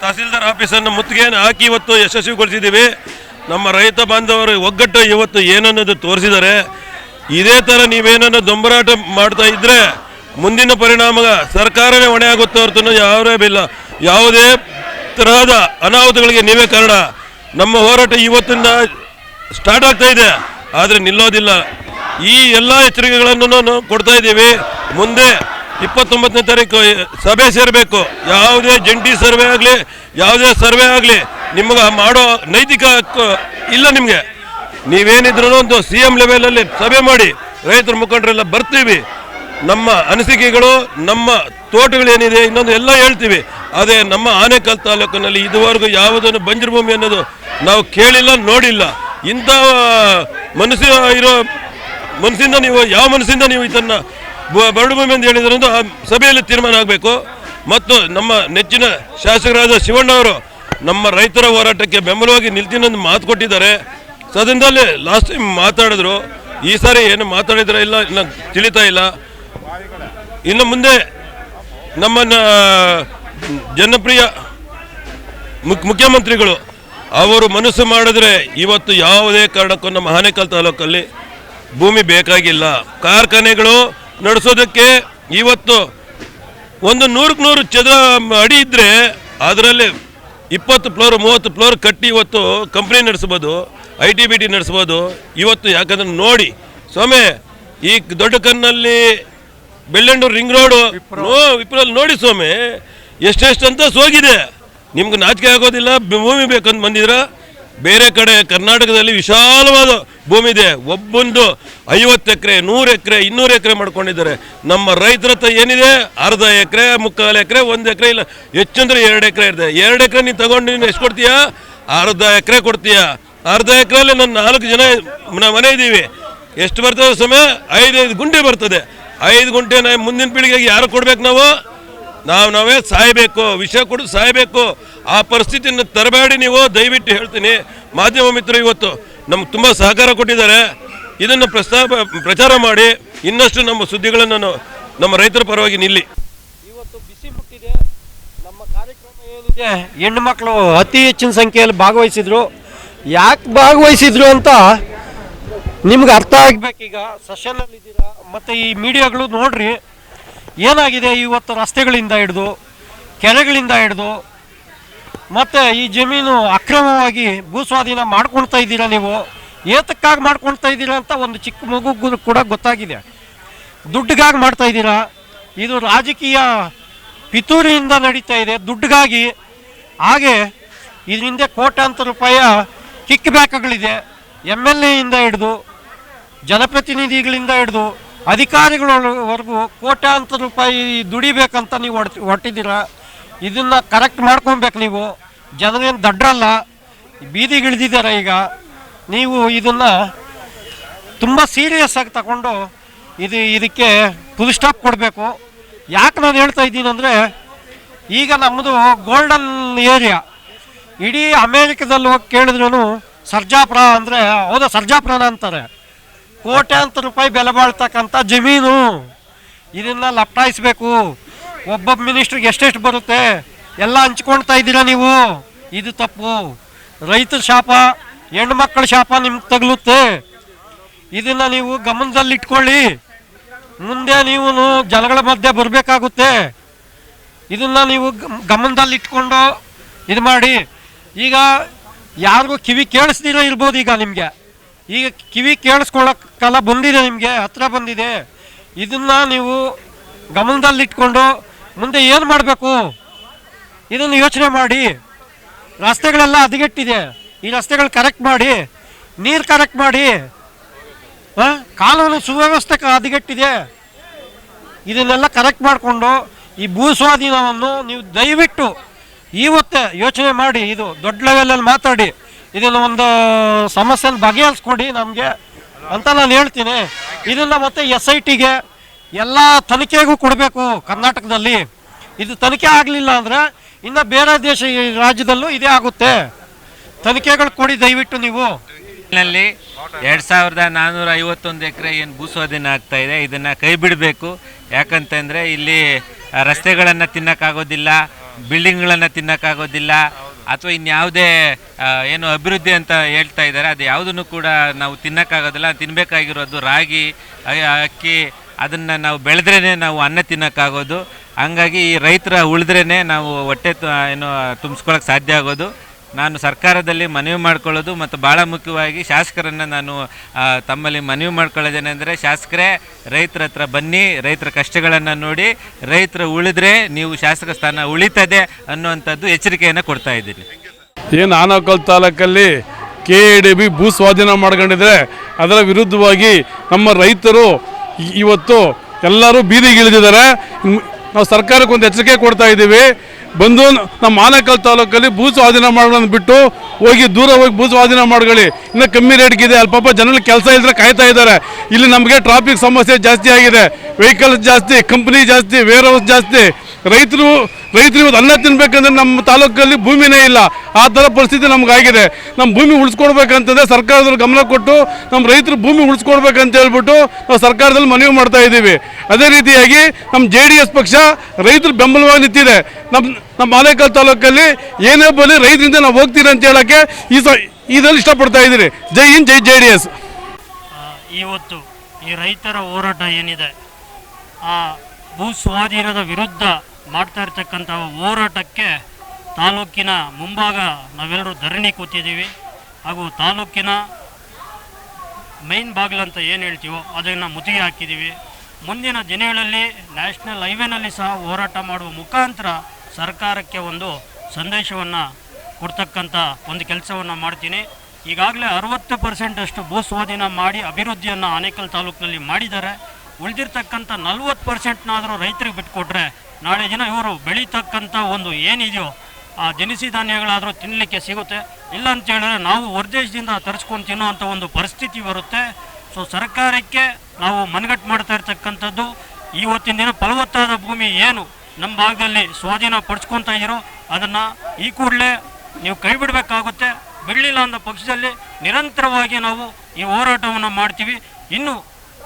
Speaker 9: ತಹಸೀಲ್ದಾರ್ ಆಫೀಸನ್ನು ಮುತ್ತಿಗೆಯನ್ನು ಹಾಕಿ ಇವತ್ತು ಯಶಸ್ವಿಗೊಳಿಸಿದ್ದೀವಿ. ನಮ್ಮ ರೈತ ಬಾಂಧವರು ಒಗ್ಗಟ್ಟು ಇವತ್ತು ಏನನ್ನೋದು ತೋರಿಸಿದ್ದಾರೆ. ಇದೇ ಥರ ನೀವೇನನ್ನು ದೊಂಬರಾಟ ಮಾಡ್ತಾ ಇದ್ದರೆ ಮುಂದಿನ ಪರಿಣಾಮ ಸರ್ಕಾರವೇ ಹೊಣೆ ಆಗುತ್ತೆ ಹೊರತು ಯಾವುದೇ ಬಿಲ್ಲ. ಯಾವುದೇ ತರಹದ ಅನಾಹುತಗಳಿಗೆ ನೀವೇ ಕಾರಣ. ನಮ್ಮ ಹೋರಾಟ ಇವತ್ತಿಂದ ಸ್ಟಾರ್ಟ್ ಆಗ್ತಾ ಇದೆ. ಆದರೆ ನಿಲ್ಲೋದಿಲ್ಲ. ಈ ಎಲ್ಲ ಎಚ್ಚರಿಕೆಗಳನ್ನು ನಾವು ಕೊಡ್ತಾ ಇದ್ದೀವಿ. ಮುಂದೆ ಇಪ್ಪತ್ತೊಂಬತ್ತನೇ ತಾರೀಕು ಸಭೆ ಸೇರಬೇಕು. ಯಾವುದೇ ಜಂಟಿ ಸರ್ವೆ ಆಗಲಿ, ಯಾವುದೇ ಸರ್ವೆ ಆಗಲಿ, ನಿಮ್ಗೆ ಮಾಡೋ ನೈತಿಕ ಇಲ್ಲ ನಿಮಗೆ. ನೀವೇನಿದ್ರು ಒಂದು ಸಿ ಎಂ ಲೆವೆಲಲ್ಲಿ ಸಭೆ ಮಾಡಿ, ರೈತರ ಮುಖಂಡರೆಲ್ಲ ಬರ್ತೀವಿ. ನಮ್ಮ ಅನಿಸಿಕೆಗಳು, ನಮ್ಮ ತೋಟಗಳೇನಿದೆ, ಇನ್ನೊಂದು ಎಲ್ಲ ಹೇಳ್ತೀವಿ. ಅದೇ ನಮ್ಮ ಆನೇಕಲ್ ತಾಲೂಕಿನಲ್ಲಿ ಇದುವರೆಗೂ ಯಾವುದನ್ನು ಬಂಜರು ಭೂಮಿ ಅನ್ನೋದು ನಾವು ಕೇಳಿಲ್ಲ, ನೋಡಿಲ್ಲ. ಇಂಥ ಮನಸ್ಸು ಇರೋ ಮನಸ್ಸಿಂದ ನೀವು, ಯಾವ ಮನಸ್ಸಿಂದ ನೀವು ಇದನ್ನ ಬರಡು ಭೂಮಿ ಅಂತ ಹೇಳಿದ್ರಿಂದ ಆ ಸಭೆಯಲ್ಲಿ ತೀರ್ಮಾನ ಆಗಬೇಕು. ಮತ್ತು ನಮ್ಮ ನೆಚ್ಚಿನ ಶಾಸಕರಾದ ಶಿವಣ್ಣವರು ನಮ್ಮ ರೈತರ ಹೋರಾಟಕ್ಕೆ ಬೆಂಬಲವಾಗಿ ನಿಲ್ತೀನಿ ಮಾತು ಕೊಟ್ಟಿದ್ದಾರೆ. ಸದನದಲ್ಲಿ ಲಾಸ್ಟ್ ಟೈಮ್ ಮಾತಾಡಿದ್ರು. ಈ ಸಾರಿ ಏನು ಮಾತಾಡಿದ್ರೆ ಇಲ್ಲ, ಇನ್ನು ತಿಳಿತಾ ಇಲ್ಲ. ಇನ್ನು ಮುಂದೆ ನಮ್ಮ ಜನಪ್ರಿಯ ಮುಖ್- ಮುಖ್ಯಮಂತ್ರಿಗಳು, ಅವರು ಮನಸ್ಸು ಮಾಡಿದ್ರೆ ಇವತ್ತು ಯಾವುದೇ ಕಾರಣಕ್ಕೂ ನಮ್ಮ ಆನೇಕಲ್ ತಾಲೂಕಲ್ಲಿ ಭೂಮಿ ಬೇಕಾಗಿಲ್ಲ. ಕಾರ್ಖಾನೆಗಳು ನಡೆಸೋದಕ್ಕೆ ಇವತ್ತು ಒಂದು ನೂರಕ್ಕೆ ನೂರು ಚದರ ಅಡಿ ಇದ್ದರೆ ಅದರಲ್ಲಿ ಇಪ್ಪತ್ತು ಫ್ಲೋರ್ ಮೂವತ್ತು ಫ್ಲೋರ್ ಕಟ್ಟಿ ಇವತ್ತು ಕಂಪ್ನಿ ನಡೆಸ್ಬೋದು ಐ ಟಿ ಬಿ ಟಿ ನಡೆಸ್ಬೋದು. ಇವತ್ತು ಯಾಕಂದ್ರೆ ನೋಡಿ ಸ್ವಾಮಿ ಈ ದೊಡ್ಡ ಕನ್ನಲ್ಲಿ ಬೆಳ್ಳಂಡೂರು ರಿಂಗ್ ರೋಡು ವಿಪ್ರಲ್ಲಿ ನೋಡಿ ಸ್ವಾಮಿ ಎಷ್ಟೆಷ್ಟು ಅಂತ ಸೋಗಿದೆ. ನಿಮ್ಗೆ ನಾಚಿಕೆ ಆಗೋದಿಲ್ಲ ಭೂಮಿ ಬೇಕಂತ ಬಂದಿದ್ರ ಬೇರೆ ಕಡೆ ಕರ್ನಾಟಕದಲ್ಲಿ ವಿಶಾಲವಾದ ಭೂಮಿ ಇದೆ ಒಬ್ಬೊಂದು ಐವತ್ತು ಎಕರೆ, ನೂರು ಎಕರೆ, ಇನ್ನೂರು ಎಕರೆ ಮಾಡ್ಕೊಂಡಿದ್ದಾರೆ. ನಮ್ಮ ರೈತರ ಹತ್ರ ಏನಿದೆ? ಅರ್ಧ ಎಕರೆ, ಮುಕ್ಕಾಲು ಎಕರೆ, ಒಂದು ಎಕರೆ ಇಲ್ಲ. ಹೆಚ್ಚಂದ್ರೆ ಎರಡು ಎಕರೆ ಇದೆ. ಎರಡು ಎಕರೆ ನೀನು ತಗೊಂಡು ನೀನು ಎಷ್ಟು ಕೊಡ್ತೀಯಾ? ಅರ್ಧ ಎಕರೆ ಕೊಡ್ತೀಯಾ? ಅರ್ಧ ಎಕರೆಯಲ್ಲಿ ನನ್ನ ನಾಲ್ಕು ಜನ ನಾವು ಮನೆ ಇದ್ದೀವಿ. ಎಷ್ಟು ಬರ್ತದೆ ಸಮಯ ಐದೈದು ಗುಂಟೆ ಬರ್ತದೆ. ಐದು ಗುಂಟೆ ನಾವು ಮುಂದಿನ ಪೀಳಿಗೆಗೆ ಯಾರು ಕೊಡ್ಬೇಕು ನಾವು? ನಾವು, ನಾವೇ ಸಾಯಬೇಕು. ವಿಷ ಕೊಡು, ಸಾಯಬೇಕು. ಆ ಪರಿಸ್ಥಿತಿಯನ್ನು ತರಬೇಡಿ ನೀವು. ದಯವಿಟ್ಟು ಹೇಳ್ತೀನಿ. ಮಾಧ್ಯಮ ಮಿತ್ರರು, ಇವತ್ತು ನಮ್ಗೆ ತುಂಬ ಸಹಕಾರ ಕೊಟ್ಟಿದ್ದಾರೆ. ಇದನ್ನು ಪ್ರಸ್ತಾಪ, ಪ್ರಚಾರ ಮಾಡಿ ಇನ್ನಷ್ಟು ನಮ್ಮ ಸುದ್ದಿಗಳನ್ನು ನಮ್ಮ ರೈತರ ಪರವಾಗಿ ನಿಲ್ಲಿ.
Speaker 10: ಇವತ್ತು ಬಿಸಿ ಮುಟ್ಟಿದೆ. ನಮ್ಮ ಕಾರ್ಯಕ್ರಮ ಏನಿದೆ? ಹೆಣ್ಣು ಮಕ್ಕಳು ಅತಿ ಹೆಚ್ಚಿನ ಸಂಖ್ಯೆಯಲ್ಲಿ ಭಾಗವಹಿಸಿದ್ರು. ಯಾಕೆ ಭಾಗವಹಿಸಿದ್ರು ಅಂತ ನಿಮ್ಗೆ ಅರ್ಥ ಆಗ್ಬೇಕೀಗ. ಸೆಷನಲ್ಲಿ ಇದ್ದೀರಾ ಮತ್ತು ಈ ಮೀಡಿಯಾಗಳು ನೋಡ್ರಿ. ಏನಾಗಿದೆ? ಇವತ್ತು ರಸ್ತೆಗಳಿಂದ ಹಿಡಿದು, ಕೆರೆಗಳಿಂದ ಹಿಡಿದು ಮತ್ತು ಈ ಜಮೀನು ಅಕ್ರಮವಾಗಿ ಭೂಸ್ವಾಧೀನ ಮಾಡ್ಕೊಳ್ತಾ ಇದ್ದೀರಾ ನೀವು? ಏತಕ್ಕಾಗಿ ಮಾಡ್ಕೊಳ್ತಾ ಇದ್ದೀರಾ ಅಂತ ಒಂದು ಚಿಕ್ಕ ಮಗುಗೂ ಕೂಡ ಗೊತ್ತಾಗಿದೆ. ದುಡ್ಡಿಗಾಗಿ ಮಾಡ್ತಾ ಇದ್ದೀರಾ? ಇದು ರಾಜಕೀಯ ಪಿತೂರಿಯಿಂದ ನಡೀತಾ ಇದೆ. ದುಡ್ಡಿಗಾಗಿ. ಹಾಗೆ ಇದರಿಂದ ಕೋಟ್ಯಾಂತರ ರೂಪಾಯಿಯ ಕಿಕ್ ಬ್ಯಾಕ್ಗಳಿದೆ. ಎಂ ಎಲ್ ಎಯಿಂದ ಹಿಡಿದು ಜನಪ್ರತಿನಿಧಿಗಳಿಂದ ಹಿಡಿದು ಅಧಿಕಾರಿಗಳವರೆಗೂ ಕೋಟ್ಯಾಂತರ ರೂಪಾಯಿ ದುಡಿಬೇಕಂತ ನೀವು ಹೊಟ್ಟಿದ್ದೀರಾ ಇದನ್ನು ಕರೆಕ್ಟ್ ಮಾಡ್ಕೊಬೇಕು ನೀವು. ಜನರೇನು ದಡ್ರಲ್ಲ ಬೀದಿಗಿಳಿದಿದ್ದಾರೆ ಈಗ. ನೀವು ಇದನ್ನು ತುಂಬ ಸೀರಿಯಸ್ ಆಗಿ ತಗೊಂಡು ಇದು ಇದಕ್ಕೆ ಫುಲ್ ಸ್ಟಾಪ್ ಕೊಡಬೇಕು. ಯಾಕೆ ನಾನು ಹೇಳ್ತಾ ಇದ್ದೀನಿ ಅಂದರೆ, ಈಗ ನಮ್ಮದು ಗೋಲ್ಡನ್ ಏರಿಯಾ ಇಡೀ ಅಮೇರಿಕದಲ್ಲಿ ಹೋಗಿ ಕೇಳಿದ್ರೂ ಸರ್ಜಾಪುರ ಅಂದರೆ, ಹೌದಾ ಸರ್ಜಾಪುರನ ಅಂತಾರೆ. ಕೋಟ್ಯಾಂತರ ರೂಪಾಯಿ ಬೆಲೆ ಬಾಳ್ತಕ್ಕಂಥ ಜಮೀನು. ಇದನ್ನು ಲಪ್ಟಾಯಿಸ್ಬೇಕು. ಒಬ್ಬೊಬ್ಬ ಮಿನಿಸ್ಟ್ರಿಗೆ ಎಷ್ಟೆಷ್ಟು ಬರುತ್ತೆ? ಎಲ್ಲ ಹಂಚ್ಕೊಳ್ತಾ ಇದ್ದೀರಾ ನೀವು? ಇದು ತಪ್ಪು. ರೈತರ ಶಾಪ, ಹೆಣ್ಮಕ್ಳ ಶಾಪ ನಿಮ್ಗೆ ತಗಲುತ್ತೆ. ಇದನ್ನ ನೀವು ಗಮನದಲ್ಲಿಟ್ಕೊಳ್ಳಿ. ಮುಂದೆ ನೀವು ಜನಗಳ ಮಧ್ಯೆ ಬರಬೇಕಾಗುತ್ತೆ. ಇದನ್ನ ನೀವು ಗಮ್- ಗಮನದಲ್ಲಿಟ್ಕೊಂಡು ಇದು ಮಾಡಿ. ಈಗ ಯಾರಿಗೂ ಕಿವಿ ಕೇಳಿಸ್ದಿರ ಇರ್ಬೋದು ಈಗ ನಿಮಗೆ. ಈಗ ಕಿವಿ ಕೇಳಿಸ್ಕೊಳ್ಳೋಕ್ಕೆಲ್ಲ ಬಂದಿದೆ ನಿಮಗೆ, ಹತ್ರ ಬಂದಿದೆ. ಇದನ್ನು ನೀವು ಗಮನದಲ್ಲಿಟ್ಕೊಂಡು ಮುಂದೆ ಏನು ಮಾಡಬೇಕು? ಇದನ್ನು ಯೋಚನೆ ಮಾಡಿ. ರಸ್ತೆಗಳೆಲ್ಲ ಹದಗೆಟ್ಟಿದೆ. ಈ ರಸ್ತೆಗಳು ಕರೆಕ್ಟ್ ಮಾಡಿ. ನೀರು ಕರೆಕ್ಟ್ ಮಾಡಿ? ಕಾನೂನು ಸುವ್ಯವಸ್ಥೆ ಹದಗೆಟ್ಟಿದೆ. ಇದನ್ನೆಲ್ಲ ಕರೆಕ್ಟ್ ಮಾಡಿಕೊಂಡು ಈ ಭೂ ಸ್ವಾಧೀನವನ್ನು ನೀವು ದಯವಿಟ್ಟು ಇವತ್ತೇ ಯೋಚನೆ ಮಾಡಿ. ಇದು ದೊಡ್ಡ ಲೆವೆಲಲ್ಲಿ ಮಾತಾಡಿ. ಇದನ್ನು ಒಂದು ಸಮಸ್ಯೆನ ಬಗೆಹರಿಸ್ಕೊಡಿ ನಮಗೆ ಅಂತ ನಾನು ಹೇಳ್ತೀನಿ. ಇದನ್ನು ಮತ್ತೆ ಎಸ್ ಐ ಟಿಗೆ ಎಲ್ಲ ತನಿಖೆಗೂ ಕೊಡಬೇಕು ಕರ್ನಾಟಕದಲ್ಲಿ. ಇದು ತನಿಖೆ ಆಗಲಿಲ್ಲ ಅಂದರೆ ಇನ್ನು ಬೇರೆ ದೇಶ ರಾಜ್ಯದಲ್ಲೂ ಇದೇ ಆಗುತ್ತೆ. ತನಿಖೆಗಳು ಕೊಡಿ ದಯವಿಟ್ಟು ನೀವು.
Speaker 11: ನಲ್ಲಿ ಎರಡು ಸಾವಿರದ ನಾನ್ನೂರ ಐವತ್ತೊಂದು ಎಕರೆ ಏನು ಭೂಸ್ವಾಧೀನ ಆಗ್ತಾ ಇದೆ, ಇದನ್ನು ಕೈ ಬಿಡಬೇಕು. ಯಾಕಂತಂದರೆ ಇಲ್ಲಿ ರಸ್ತೆಗಳನ್ನು ತಿನ್ನೋಕ್ಕಾಗೋದಿಲ್ಲ, ಬಿಲ್ಡಿಂಗ್ಗಳನ್ನು ತಿನ್ನೋಕ್ಕಾಗೋದಿಲ್ಲ, ಅಥವಾ ಇನ್ಯಾವುದೇ ಏನು ಅಭಿವೃದ್ಧಿ ಅಂತ ಹೇಳ್ತಾ ಇದ್ದಾರೆ ಅದು ಯಾವುದನ್ನು ಕೂಡ ನಾವು ತಿನ್ನೋಕ್ಕಾಗೋದಿಲ್ಲ. ತಿನ್ನಬೇಕಾಗಿರೋದು ರಾಗಿ ಅಕ್ಕಿ ಅದನ್ನು ನಾವು ಬೆಳೆದ್ರೇ ನಾವು ಅನ್ನ ತಿನ್ನೋಕ್ಕಾಗೋದು. ಹಂಗಾಗಿ ಈ ರೈತರ ಉಳಿದ್ರೇ ನಾವು ಹೊಟ್ಟೆ ಏನು ತುಂಬಿಸ್ಕೊಳಕ್ಕೆ ಸಾಧ್ಯ ಆಗೋದು. ನಾನು ಸರ್ಕಾರದಲ್ಲಿ ಮನವಿ ಮಾಡ್ಕೊಳ್ಳೋದು ಮತ್ತು ಭಾಳ ಮುಖ್ಯವಾಗಿ ಶಾಸಕರನ್ನು ನಾನು ತಮ್ಮಲ್ಲಿ ಮನವಿ ಮಾಡ್ಕೊಳ್ಳೋದೇನೆಂದರೆ ಶಾಸಕರೇ, ರೈತರ ಹತ್ರ ಬನ್ನಿ, ರೈತರ ಕಷ್ಟಗಳನ್ನು ನೋಡಿ, ರೈತರು ಉಳಿದ್ರೆ ನೀವು ಶಾಸಕ ಸ್ಥಾನ ಉಳಿತದೆ ಅನ್ನುವಂಥದ್ದು ಎಚ್ಚರಿಕೆಯನ್ನು ಕೊಡ್ತಾ ಇದ್ದೀನಿ.
Speaker 12: ಏನು ಆನಕಲ್ ತಾಲೂಕಲ್ಲಿ ಕೆ ಎ ಡಿ ಬಿ ಭೂ ಸ್ವಾಧೀನ ಮಾಡ್ಕೊಂಡಿದ್ರೆ ಅದರ ವಿರುದ್ಧವಾಗಿ ನಮ್ಮ ರೈತರು ಇವತ್ತು ಎಲ್ಲರೂ ಬೀದಿಗಿಳಿದಿದ್ದಾರೆ ನಾವು ಸರ್ಕಾರಕ್ಕೆ ಒಂದು ಎಚ್ಚರಿಕೆ ಕೊಡ್ತಾ ಇದ್ದೀವಿ. ಬಂದು ನಮ್ಮ ಆನೇಕಲ್ ತಾಲೂಕಲ್ಲಿ ಭೂ ಸ್ವಾಧೀನ ಮಾಡೋದನ್ನು ಬಿಟ್ಟು ಹೋಗಿ ದೂರ ಹೋಗಿ ಭೂ ಸ್ವಾಧೀನ ಮಾಡ್ಕೊಳ್ಳಿ. ಇನ್ನೂ ಕಮ್ಮಿ ರೇಟ್ಗಿದೆ ಅಲ್ಲಿ ಪಾಪ ಜನಗಳು ಕೆಲಸ ಇದ್ರೆ ಕಾಯ್ತಾ ಇದ್ದಾರೆ. ಇಲ್ಲಿ ನಮಗೆ ಟ್ರಾಫಿಕ್ ಸಮಸ್ಯೆ ಜಾಸ್ತಿ ಆಗಿದೆ. ವೆಹಿಕಲ್ಸ್ ಜಾಸ್ತಿ ಕಂಪ್ನಿ ಜಾಸ್ತಿ ವೇರ್ ಹೌಸ್ ಜಾಸ್ತಿ. ರೈತರು ರೈತರು ಇವತ್ತು ಅನ್ನ ತಿನ್ಬೇಕಂದ್ರೆ ನಮ್ಮ ತಾಲೂಕಲ್ಲಿ ಭೂಮಿನೇ ಇಲ್ಲ. ಆ ಥರ ಪರಿಸ್ಥಿತಿ ನಮಗಾಗಿದೆ. ನಮ್ಮ ಭೂಮಿ ಉಳಿಸ್ಕೊಡ್ಬೇಕಂತಂದ್ರೆ ಸರ್ಕಾರದಲ್ಲಿ ಗಮನ ಕೊಟ್ಟು ನಮ್ಮ ರೈತರು ಭೂಮಿ ಉಳಿಸ್ಕೊಡ್ಬೇಕಂತ ಹೇಳ್ಬಿಟ್ಟು ನಾವು ಸರ್ಕಾರದಲ್ಲಿ ಮನವಿ ಮಾಡ್ತಾ ಇದ್ದೀವಿ. ಅದೇ ರೀತಿಯಾಗಿ ನಮ್ಮ ಜೆ ಡಿ ಎಸ್ ಪಕ್ಷ ರೈತರು ಬೆಂಬಲವಾಗಿ ನಿಂತಿದೆ. ನಮ್ಮ ನಮ್ಮ ಆಲೇಕಲ್ ತಾಲೂಕಲ್ಲಿ ಏನೇ ಬರಲಿ ರೈತರಿಂದ ನಾವು ಹೋಗ್ತೀರಿ ಅಂತ ಹೇಳೋಕ್ಕೆ ಈ ಸ, ಇದರಲ್ಲಿ ಇಷ್ಟಪಡ್ತಾ ಇದ್ದೀರಿ. ಜೈ ಹಿಂದ್, ಜೈ ಜೆ ಡಿ ಎಸ್.
Speaker 13: ಇವತ್ತು ಈ ರೈತರ ಹೋರಾಟ ಏನಿದೆ? ಆ, ಭೂ ಸ್ವಾಧೀನದ ವಿರುದ್ಧ ಮಾಡ್ತಾ ಇರ್ತಕ್ಕಂಥ ಹೋರಾಟಕ್ಕೆ ತಾಲೂಕಿನ ಮುಂಭಾಗ ನಾವೆಲ್ಲರೂ ಧರಣಿ ಕೂತಿದ್ದೀವಿ. ಹಾಗೂ ತಾಲೂಕಿನ ಮೈನ್ ಅಂತ ಏನು ಹೇಳ್ತೀವೋ ಅದನ್ನು ಮುತ್ತಿಗೆ ಹಾಕಿದ್ದೀವಿ. ಮುಂದಿನ ದಿನಗಳಲ್ಲಿ ನ್ಯಾಷನಲ್ ಹೈವೇನಲ್ಲಿ ಸಹ ಹೋರಾಟ ಮಾಡುವ ಮುಖಾಂತರ ಸರ್ಕಾರಕ್ಕೆ ಒಂದು ಸಂದೇಶವನ್ನು ಕೊಡ್ತಕ್ಕಂಥ ಒಂದು ಕೆಲಸವನ್ನು ಮಾಡ್ತೀನಿ. ಈಗಾಗಲೇ ಅರವತ್ತು ಪರ್ಸೆಂಟಷ್ಟು ಭೂ ಸ್ವಾಧೀನ ಮಾಡಿ ಅಭಿವೃದ್ಧಿಯನ್ನು ಆನೇಕಲ್ ತಾಲೂಕಿನಲ್ಲಿ ಮಾಡಿದ್ದಾರೆ. ಉಳಿದಿರ್ತಕ್ಕಂಥ ನಲ್ವತ್ತು ಪರ್ಸೆಂಟ್ನಾದರೂ ರೈತರಿಗೆ ಬಿಟ್ಕೊಟ್ರೆ ನಾಳೆ ದಿನ ಇವರು ಬೆಳೀತಕ್ಕಂಥ ಒಂದು ಏನಿದೆಯೋ ಆ ದಿನಸಿ ಧಾನ್ಯಗಳಾದರೂ ತಿನ್ನಲಿಕ್ಕೆ ಸಿಗುತ್ತೆ. ಇಲ್ಲ ಅಂತ ಹೇಳಿದ್ರೆ ನಾವು ಹೊರದೇಶದಿಂದ ತರಿಸ್ಕೊಂಡು ತಿನ್ನುವಂಥ ಒಂದು ಪರಿಸ್ಥಿತಿ ಬರುತ್ತೆ. ಸೊ ಸರ್ಕಾರಕ್ಕೆ ನಾವು ಮನಗಟ್ಟು ಮಾಡ್ತಾ ಇರ್ತಕ್ಕಂಥದ್ದು ಇವತ್ತಿನ ದಿನ ಫಲವತ್ತಾದ ಭೂಮಿ ಏನು ನಮ್ಮ ಭಾಗದಲ್ಲಿ ಸ್ವಾಧೀನ ಪಡಿಸ್ಕೊತಾ ಇದ್ದೀರೋ ಅದನ್ನು ಈ ಕೂಡಲೇ ನೀವು ಕೈ ಬಿಡಬೇಕಾಗುತ್ತೆ ಬಿಡಲಿಲ್ಲ ಅಂದ ಪಕ್ಷದಲ್ಲಿ ನಿರಂತರವಾಗಿ ನಾವು ಈ ಹೋರಾಟವನ್ನು ಮಾಡ್ತೀವಿ. ಇನ್ನು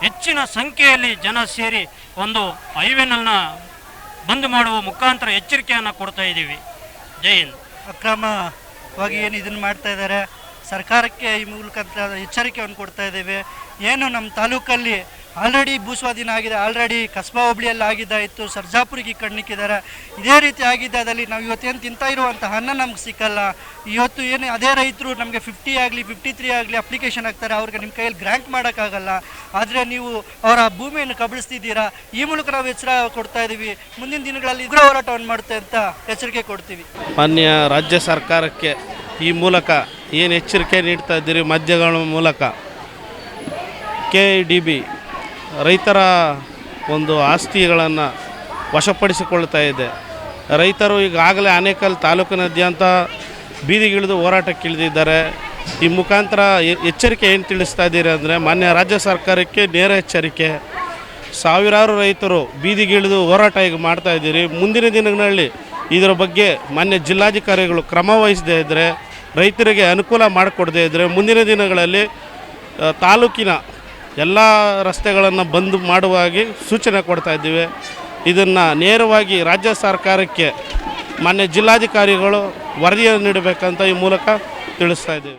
Speaker 13: ಹೆಚ್ಚಿನ ಸಂಖ್ಯೆಯಲ್ಲಿ ಜನ ಸೇರಿ ಒಂದು ಹೈವೇನನ್ನ ಬಂದ್ ಮಾಡುವ ಮುಖಾಂತರ ಎಚ್ಚರಿಕೆಯನ್ನು ಕೊಡ್ತಾ ಇದ್ದೀವಿ ಜೈ ಹಿಂದ್.
Speaker 14: ಅಕ್ರಮವಾಗಿ ಏನು ಇದನ್ನು ಮಾಡ್ತಾ ಇದ್ದಾರೆ ಸರ್ಕಾರಕ್ಕೆ ಈ ಮೂಲಕ ಎಚ್ಚರಿಕೆಯನ್ನು ಕೊಡ್ತಾ ಇದ್ದೇವೆ ಏನು ನಮ್ಮ ತಾಲೂಕಲ್ಲಿ ಆಲ್ರೆಡಿ ಭೂಸ್ವಾಧೀನ ಆಗಿದೆ. ಆಲ್ರೆಡಿ ಕಸ್ಬಾ ಹೋಬಳಿಯಲ್ಲಿ ಇತ್ತು. ಸರ್ಜಾಪುರಿಗೆ ಕಣ್ಣಿಕ್ಕಿದ್ದಾರೆ. ಇದೇ ರೀತಿ ಆಗಿದ್ದಾದಲ್ಲಿ ನಾವು ಇವತ್ತೇನು ತಿಂತಾ ಇರುವಂಥ ಅನ್ನ ನಮ್ಗೆ ಸಿಕ್ಕಲ್ಲ. ಇವತ್ತು ಏನು ಅದೇ ರೈತರು ನಮಗೆ ಫಿಫ್ಟಿ ಆಗಲಿ ಫಿಫ್ಟಿ ತ್ರೀ ಆಗಲಿ ಅಪ್ಲಿಕೇಶನ್ ಹಾಕ್ತಾರೆ. ಅವ್ರಿಗೆ ನಿಮ್ಮ ಕೈಯಲ್ಲಿ ಗ್ರ್ಯಾಂಟ್ ಮಾಡೋಕ್ಕಾಗಲ್ಲ. ಆದರೆ ನೀವು ಅವರ ಭೂಮಿಯನ್ನು ಕಬಳಿಸ್ತಿದ್ದೀರಾ? ಈ ಮೂಲಕ ನಾವು ಎಚ್ಚರ ಕೊಡ್ತಾ ಇದ್ದೀವಿ. ಮುಂದಿನ ದಿನಗಳಲ್ಲಿ ಉಗ್ರ ಹೋರಾಟವನ್ನು ಮಾಡುತ್ತೆ ಅಂತ ಎಚ್ಚರಿಕೆ ಕೊಡ್ತೀವಿ.
Speaker 15: ಮಾನ್ಯ ರಾಜ್ಯ ಸರ್ಕಾರಕ್ಕೆ ಈ ಮೂಲಕ ಏನು ಎಚ್ಚರಿಕೆ ನೀಡ್ತಾ ಇದ್ದೀರಿ? ಮಾಧ್ಯಮಗಳ ಮೂಲಕ. ಕೆ ಡಿ ಬಿ ರೈತರ ಒಂದು ಆಸ್ತಿಗಳನ್ನು ವಶಪಡಿಸಿಕೊಳ್ತಾ ಇದೆ. ರೈತರು ಈಗಾಗಲೇ ಆನೇಕಲ್ ತಾಲೂಕಿನಾದ್ಯಂತ ಬೀದಿಗಿಳಿದು ಹೋರಾಟಕ್ಕೆ ಇಳಿದಿದ್ದಾರೆ. ಈ ಮುಖಾಂತರ ಎಚ್ಚರಿಕೆ ಏನು ತಿಳಿಸ್ತಾ ಇದ್ದೀರಿ ಅಂದರೆ, ಮಾನ್ಯ ರಾಜ್ಯ ಸರ್ಕಾರಕ್ಕೆ ನೇರ ಎಚ್ಚರಿಕೆ. ಸಾವಿರಾರು ರೈತರು ಬೀದಿಗಿಳಿದು ಹೋರಾಟ ಈಗ ಮಾಡ್ತಾ ಇದ್ದೀರಿ. ಮುಂದಿನ ದಿನಗಳಲ್ಲಿ ಇದರ ಬಗ್ಗೆ ಮಾನ್ಯ ಜಿಲ್ಲಾಧಿಕಾರಿಗಳು ಕ್ರಮ ವಹಿಸದೇ ಇದ್ದರೆ ರೈತರಿಗೆ ಅನುಕೂಲ ಮಾಡಿಕೊಡದೇ ಇದ್ದರೆ ಮುಂದಿನ ದಿನಗಳಲ್ಲಿ ತಾಲೂಕಿನ ಎಲ್ಲ ರಸ್ತೆಗಳನ್ನು ಬಂದ್ ಮಾಡುವಾಗಿ ಸೂಚನೆ ಕೊಡ್ತಾ ಇದ್ದೀವಿ. ಇದನ್ನು ನೇರವಾಗಿ ರಾಜ್ಯ ಸರ್ಕಾರಕ್ಕೆ ಮಾನ್ಯ ಜಿಲ್ಲಾಧಿಕಾರಿಗಳು ವರದಿಯನ್ನು ನೀಡಬೇಕಂತ ಈ ಮೂಲಕ ತಿಳಿಸ್ತಾ ಇದ್ದೀವಿ.